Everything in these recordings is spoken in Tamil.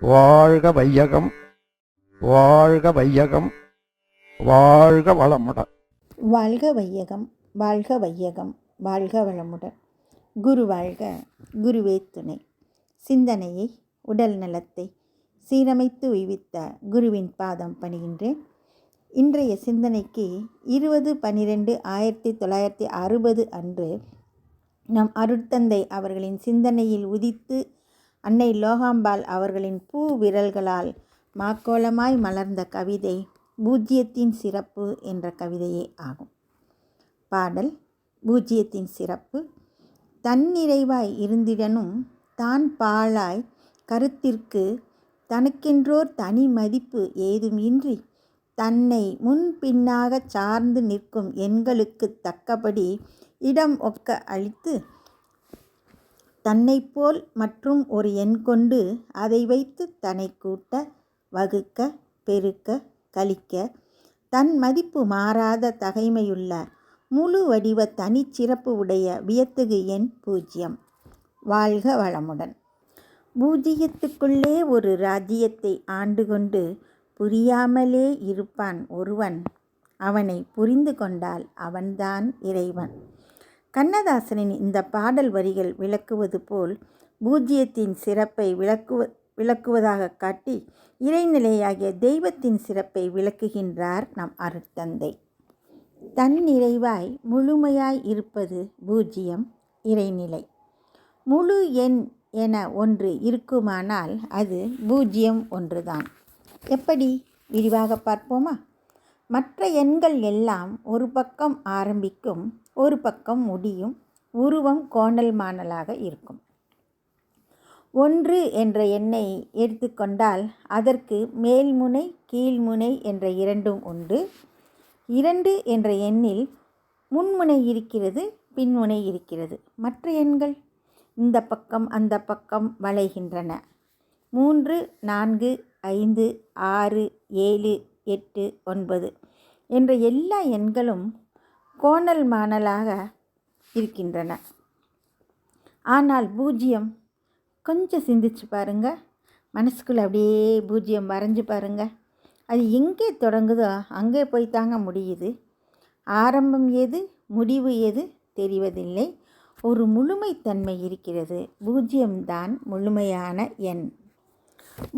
வாழ்க வையகம் வாழ்க வையகம் வாழ்க வளமுடன். வாழ்க வையகம் வாழ்க வையகம் வாழ்க வளமுடன். குரு வாழ்க குருவே துணை. சிந்தனையை உடல் நலத்தை சீரமைத்து உய்வித்த குருவின் பாதம் பணிகின்றேன். இன்றைய சிந்தனைக்கு இருபது பன்னிரெண்டு ஆயிரத்தி தொள்ளாயிரத்தி அறுபது அன்று நம் அருட்தந்தை அவர்களின் சிந்தனையில் உதித்து அன்னை லோகாம்பாள் அவர்களின் பூ விரல்களால் மாக்கோலமாய் மலர்ந்த கவிதை பூஜ்யத்தின் சிறப்பு என்ற கவிதையே ஆகும். பாடல் பூஜ்யத்தின் சிறப்பு. தன்னிறைவாய் இருந்திடனும் தான் பாழாய் கருத்திற்கு தனக்கென்றோர் தனி மதிப்பு ஏதும் இன்றி தன்னை முன்பின்னாகச் சார்ந்து நிற்கும் எண்களுக்கு தக்கபடி இடம் ஒக்க அளித்து தன்னைப்போல் மற்றும் ஒரு எண் கொண்டு அதை வைத்து தன்னை கூட்ட வகுக்க பெருக்க கழிக்க தன் மதிப்பு மாறாத தகைமையுள்ள முழு வடிவ தனிச்சிறப்பு உடைய வியத்தகு எண் பூஜ்ஜியம் வாழ்க வளமுடன். பூஜ்ஜியத்துக்குள்ளே ஒரு ராஜ்யத்தை ஆண்டு கொண்டு புரியாமலே இருப்பான் ஒருவன். அவனை புரிந்து கொண்டால் அவன்தான் இறைவன். கண்ணதாசனின் இந்த பாடல் வரிகள் விளக்குவது போல் பூஜ்ஜியத்தின் சிறப்பை விளக்குவ விளக்குவதாக காட்டி இறைநிலையாகிய தெய்வத்தின் சிறப்பை விளக்குகின்றார் நம் அருட்தந்தை. தன் நிறைவாய் முழுமையாய் இருப்பது பூஜ்ஜியம் இறைநிலை. முழு எண் என ஒன்று இருக்குமானால் அது பூஜ்ஜியம் ஒன்றுதான். எப்படி? விரிவாக பார்ப்போமா? மற்ற எண்கள் எல்லாம் ஒரு பக்கம் ஆரம்பிக்கும் ஒரு பக்கம் முடியும் உருவம் கோணல் மாணலாக இருக்கும். ஒன்று என்ற எண்ணை எடுத்துக்கொண்டால் அதற்கு மேல்முனை கீழ்முனை என்ற இரண்டும் உண்டு. இரண்டு என்ற எண்ணில் முன்முனை இருக்கிறது பின்முனை இருக்கிறது. மற்ற எண்கள்? இந்த பக்கம் அந்த பக்கம் வளைகின்றன. மூன்று நான்கு ஐந்து ஆறு ஏழு எட்டு ஒன்பது என்ற எல்லா எண்களும் கோணல் மாணலாக இருக்கின்றன. ஆனால் பூஜ்ஜியம் கொஞ்சம் சிந்திச்சு பாருங்க. மனசுக்குள்ளே அப்படியே பூஜ்ஜியம் வரைஞ்சி பாருங்க. அது எங்கே தொடங்குதோ அங்கே போய் தாங்க முடியுது. ஆரம்பம் எது முடிவு எது தெரிவதில்லை. ஒரு முழுமைத்தன்மை இருக்கிறது. பூஜ்ஜியம்தான் முழுமையான எண்.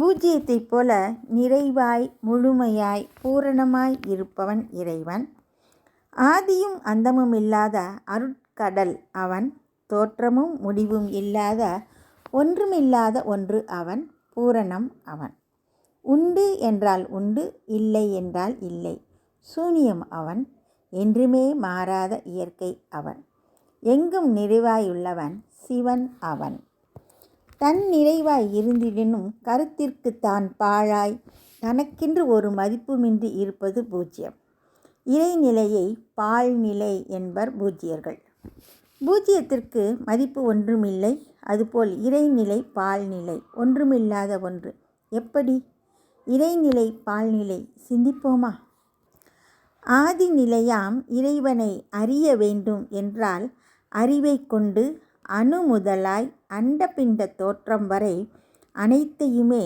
பூஜ்ஜியத்தைப் போல நிறைவாய் முழுமையாய் பூரணமாய் இருப்பவன் இறைவன். ஆதியும் அந்தமும் இல்லாத அருட்கடல் அவன் தோற்றமும் முடிவும் இல்லாத ஒன்றுமில்லாத ஒன்று அவன் பூரணம் அவன். உண்டு என்றால் உண்டு இல்லை என்றால் இல்லை. சூனியம் அவன் என்றுமே மாறாத இயற்கை அவன். எங்கும் நிறைவாயுள்ளவன் சிவன் அவன். தன் நிறைவாய் இருந்திடனும் கருத்திற்கு தான் பாழாய் தனக்கென்று ஒரு மதிப்புமின்றி இருப்பது பூஜ்யம். இறைநிலையை பால்நிலை என்பர் பூஜ்யர்கள் பூஜ்யத்திற்கு மதிப்பு ஒன்றுமில்லை அதுபோல் இறைநிலை பால்நிலை ஒன்றுமில்லாத ஒன்று. எப்படி? இறைநிலை பால்நிலை சிந்திப்போமா? ஆதி நிலையாம் இறைவனை அறிய வேண்டும் என்றால் அறிவை கொண்டு அணு முதலாய் அண்டபிண்ட தோற்றம் வரை அனைத்தையுமே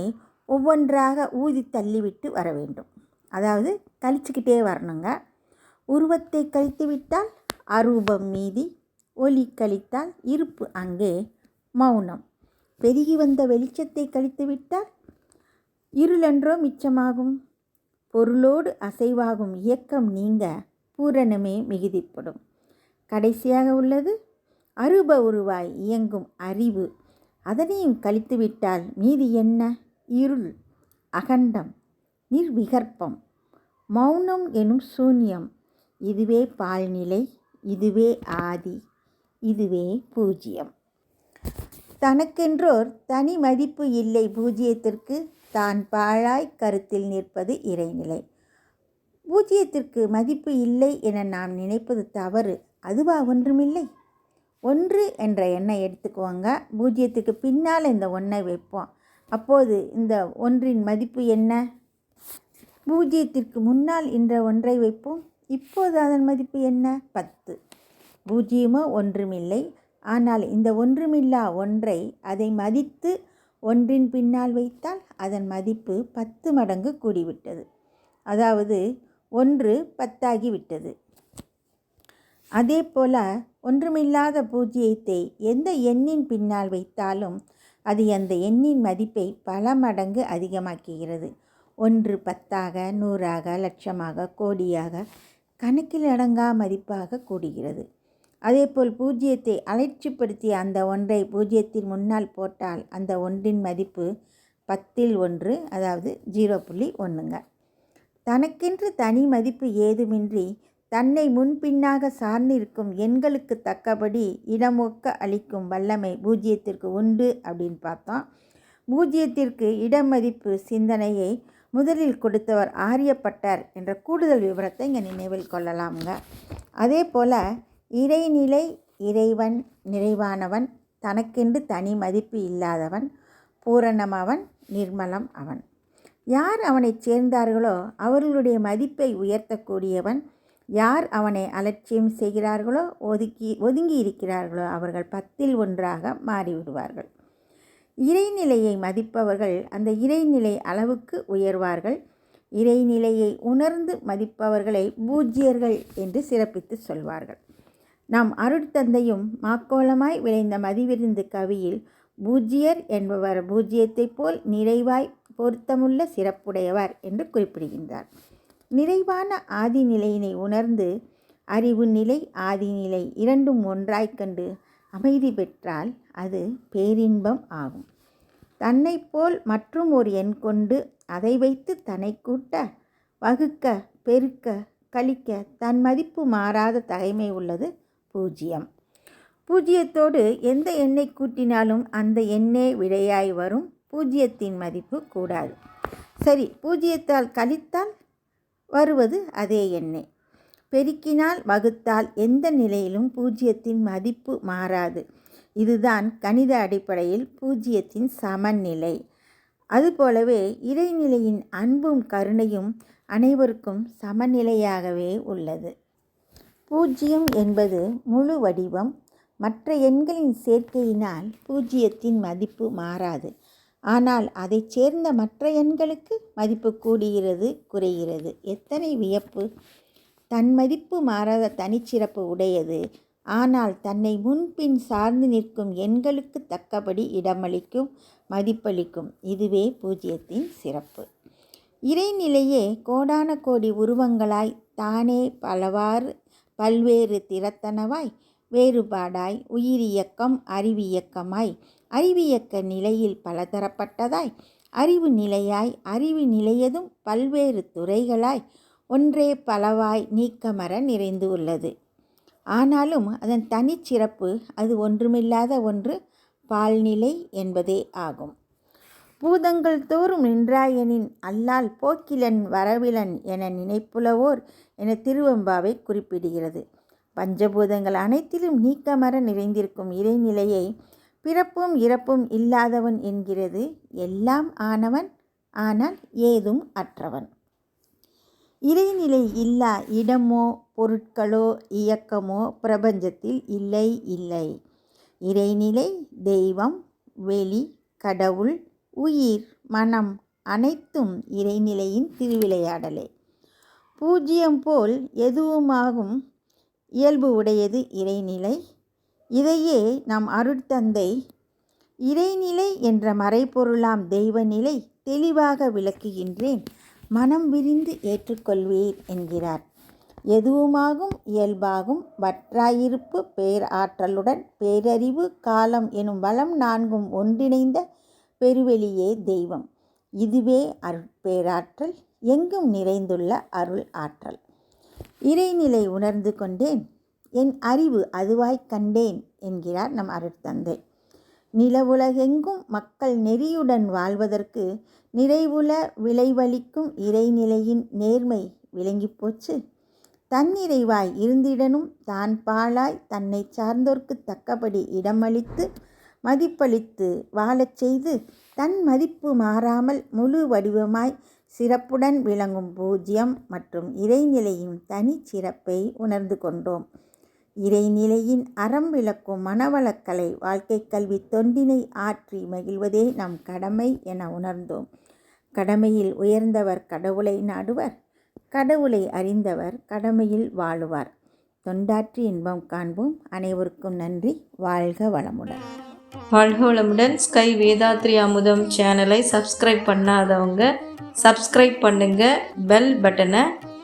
ஒவ்வொன்றாக ஊதி தள்ளிவிட்டு வர வேண்டும். அதாவது கழிச்சுக்கிட்டே வரணுங்க. உருவத்தை கழித்துவிட்டால் அரூபம் மீதி ஒலி கழித்தால் இருப்பு அங்கே மௌனம். பெருகி வந்த வெளிச்சத்தை கழித்துவிட்டால் இருளென்றோ மிச்சமாகும். பொருளோடு அசைவாகும் இயக்கம் நீங்க பூரணமே மிகுதிப்படும். கடைசியாக உள்ளது அருப உருவாய் இயங்கும் அறிவு. அதனையும் கழித்துவிட்டால் மீதி என்ன? இருள் அகண்டம் நிர்விகற்பம். மௌனம் எனும் சூன்யம். இதுவே பால்நிலை இதுவே ஆதி இதுவே பூஜ்யம். தனக்கென்றோர் தனி மதிப்பு இல்லை பூஜ்யத்திற்கு தான் பாழாய் கருத்தில் நிற்பது இறைநிலை. பூஜ்யத்திற்கு மதிப்பு இல்லை என நாம் நினைப்பது தவறு அதுவா ஒன்றுமில்லை? ஒன்று என்ற எண்ணை எடுத்துக்குவாங்க பூஜ்ஜியத்துக்கு பின்னால் இந்த ஒன்றை வைப்போம். அப்போது இந்த ஒன்றின் மதிப்பு என்ன? பூஜ்ஜியத்திற்கு முன்னால் என்ற ஒன்றை வைப்போம். இப்போது அதன் மதிப்பு என்ன? பத்து. பூஜ்ஜியமோ ஒன்றுமில்லை. ஆனால் இந்த ஒன்றுமில்லா ஒன்றை அதை மதித்து ஒன்றின் பின்னால் வைத்தால் அதன் மதிப்பு பத்து மடங்கு கூடிவிட்டது. அதாவது ஒன்று பத்தாகிவிட்டது. அதே போல ஒன்றுமில்லாத பூஜ்ஜியத்தை எந்த எண்ணின் பின்னால் வைத்தாலும் அது அந்த எண்ணின் மதிப்பை பல மடங்கு அதிகமாக்குகிறது. ஒன்று பத்தாக நூறாக லட்சமாக கோடியாக கணக்கில் அடங்கா மதிப்பாக கூடுகிறது. அதேபோல் பூஜ்ஜியத்தை அலட்சிப்படுத்திய அந்த ஒன்றை பூஜ்ஜியத்தின் முன்னால் போட்டால் அந்த ஒன்றின் மதிப்பு பத்தில் ஒன்று அதாவது ஜீரோ புள்ளி ஒன்றுங்க. தனக்கென்று தனி மதிப்பு ஏதுமின்றி தன்னை முன்பின்னாக சார்ந்திருக்கும் எண்களுக்கு தக்கபடி இடமொக்க அளிக்கும் வல்லமை பூஜ்ஜியத்திற்கு உண்டு அப்படின்னு பார்த்தோம். பூஜ்ஜியத்திற்கு இடமதிப்பு சிந்தனையை முதலில் கொடுத்தவர் ஆரியப்பட்டர் என்ற கூடுதல் விவரத்தை இங்கே நினைவில் கொள்ளலாமுங்க. அதே போல் இறைநிலை இறைவன் நிறைவானவன் தனக்கென்று தனி மதிப்பு இல்லாதவன் பூரணம் அவன் நிர்மலம் அவன். யார் அவனைச் சேர்ந்தார்களோ அவர்களுடைய மதிப்பை உயர்த்தக்கூடியவன் யார் அவனை அலட்சியம் செய்கிறார்களோ ஒதுக்கி ஒதுங்கி இருக்கிறார்களோ அவர்கள் பத்தில் ஒன்றாக மாறிவிடுவார்கள். இறைநிலையை மதிப்பவர்கள் அந்த இறைநிலை அளவுக்கு உயர்வார்கள். இறைநிலையை உணர்ந்து மதிப்பவர்களை பூஜ்யர்கள் என்று சிறப்பித்து சொல்வார்கள். நாம் அருட்தந்தையும் மாக்கோலமாய் விளைந்த மதிவிருந்து கவியில் பூஜ்யர் என்பவர் பூஜ்யத்தைப் போல் நிறைவாய் பொருத்தமுள்ள சிறப்புடையவர் என்று குறிப்பிடுகின்றார். நிறைவான ஆதிநிலையினை உணர்ந்து அறிவு நிலை ஆதிநிலை இரண்டும் ஒன்றாய்க் கண்டு அமைதி பெற்றால் அது பேரின்பம் ஆகும். தன்னை போல் மற்றும் ஒரு எண் கொண்டு அதை வைத்து தன்னை கூட்ட வகுக்க பெருக்க கழிக்க தன் மதிப்பு மாறாத தகைமை உள்ளது பூஜ்ஜியம் பூஜ்ஜியத்தோடு எந்த எண்ணை கூட்டினாலும் அந்த எண்ணே விடையாய் வரும். பூஜ்ஜியத்தின் மதிப்பு கூடாது. சரி பூஜ்ஜியத்தால் கழித்தால் வருவது அதே எண்ணெய் பெருக்கினால் வகுத்தால் எந்த நிலையிலும் பூஜ்ஜியத்தின் மதிப்பு மாறாது. இதுதான் கணித அடிப்படையில் பூஜ்ஜியத்தின் சமநிலை. அதுபோலவே இறைநிலையின் அன்பும் கருணையும் அனைவருக்கும் சமநிலையாகவே உள்ளது. பூஜ்ஜியம் என்பது முழு வடிவம். மற்ற எண்களின் சேர்க்கையினால் பூஜ்ஜியத்தின் மதிப்பு மாறாது. ஆனால் அதைச் சேர்ந்த மற்ற எண்களுக்கு மதிப்பு கூடுகிறது குறைகிறது. எத்தனை வியப்பு! தன் மதிப்பு மாறாத தனிச்சிறப்பு உடையது. ஆனால் தன்னை முன்பின் சார்ந்து நிற்கும் எண்களுக்கு தக்கபடி இடமளிக்கும் மதிப்பளிக்கும். இதுவே பூஜ்ஜியத்தின் சிறப்பு. இறைநிலையே கோடான கோடி உருவங்களாய் தானே பலவாறு பல்வேறு திறத்தனவாய் வேறுபாடாய் உயிரியக்கம் அறிவியக்கமாய் அறிவியக்க நிலையில் பலதரப்பட்டதாய் அறிவு நிலையாய் அறிவு நிலையதும் பல்வேறு துறைகளாய் ஒன்றே பலவாய் நீக்கமர நிறைந்து உள்ளது. ஆனாலும் அதன் தனிச்சிறப்பு அது ஒன்றுமில்லாத ஒன்று பால்நிலை என்பதே ஆகும். பூதங்கள் தோறும் நின்றாயனின் அல்லால் போக்கிலன் வரவிலன் என நினைப்புலவோர் என திருவம்பாவை குறிப்பிடுகிறது. பஞ்சபூதங்கள் அனைத்திலும் நீக்கமர நிறைந்திருக்கும் இறைநிலையை பிறப்பும் இறப்பும் இல்லாதவன் என்கிறது எல்லாம் ஆனவன் ஆனால் ஏதும் அற்றவன். இறைநிலை இல்லா இடமோ பொருட்களோ இயக்கமோ பிரபஞ்சத்தில் இல்லை இல்லை. இறைநிலை தெய்வம் வெளி கடவுள் உயிர் மனம் அனைத்தும் இறைநிலையின் திருவிளையாடலே. பூஜ்ஜியம் போல் எதுவுமாகும் இயல்பு உடையது இறைநிலை இதையே நம் அருட்தந்தை இறைநிலை என்ற மறைபொருளாம் தெய்வநிலை தெளிவாக விளக்குகின்றேன். மனம் விரிந்து ஏற்றுக்கொள்வீர் என்கிறார். எதுவுமாகும் இயல்பாகும் வற்றாயிருப்பு பேராற்றலுடன் பேரறிவு காலம் எனும் வளம் நான்கும் ஒன்றிணைந்த பெருவெளியே தெய்வம். இதுவே அருட்பேராற்றல் எங்கும் நிறைந்துள்ள அருள் ஆற்றல். இறைநிலை உணர்ந்து கொண்டேன் என் அறிவு அதுவாய்க் கண்டேன் என்கிறார் நம் அருட்தந்தை. நிலவுலகெங்கும் மக்கள் நெறியுடன் வாழ்வதற்கு நிறைவுல விளைவளிக்கும் இறைநிலையின் நேர்மை விளங்கிப் போச்சு. தன்னிறைவாய் இருந்திடனும் தான் பாழாய் தன்னை சார்ந்தோர்க்கு தக்கபடி இடமளித்து மதிப்பளித்து வாழச் செய்து தன் மதிப்பு மாறாமல் முழு வடிவமாய் சிறப்புடன் விளங்கும் பூஜ்யம் மற்றும் இறைநிலையின் தனிச்சிறப்பை உணர்ந்து கொண்டோம். இறைநிலையின் அறம் விளக்கும் மனவளக்கலை வாழ்க்கை கல்வி தொண்டினை ஆற்றி மகிழ்வதே நம் கடமை என உணர்ந்தோம். கடமையில் உயர்ந்தவர் கடவுளை நாடுவர் கடவுளை அறிந்தவர் கடமையில் வாழுவார். தொண்டாற்றி இன்பம் காண்போம். அனைவருக்கும் நன்றி. வாழ்க வளமுடன். வாழ்க வளமுடன். ஸ்கை வேதாத்ரி அமுதம் சேனலை சப்ஸ்கிரைப் பண்ணாதவங்க சப்ஸ்கிரைப் பண்ணுங்க. பெல் பட்டனை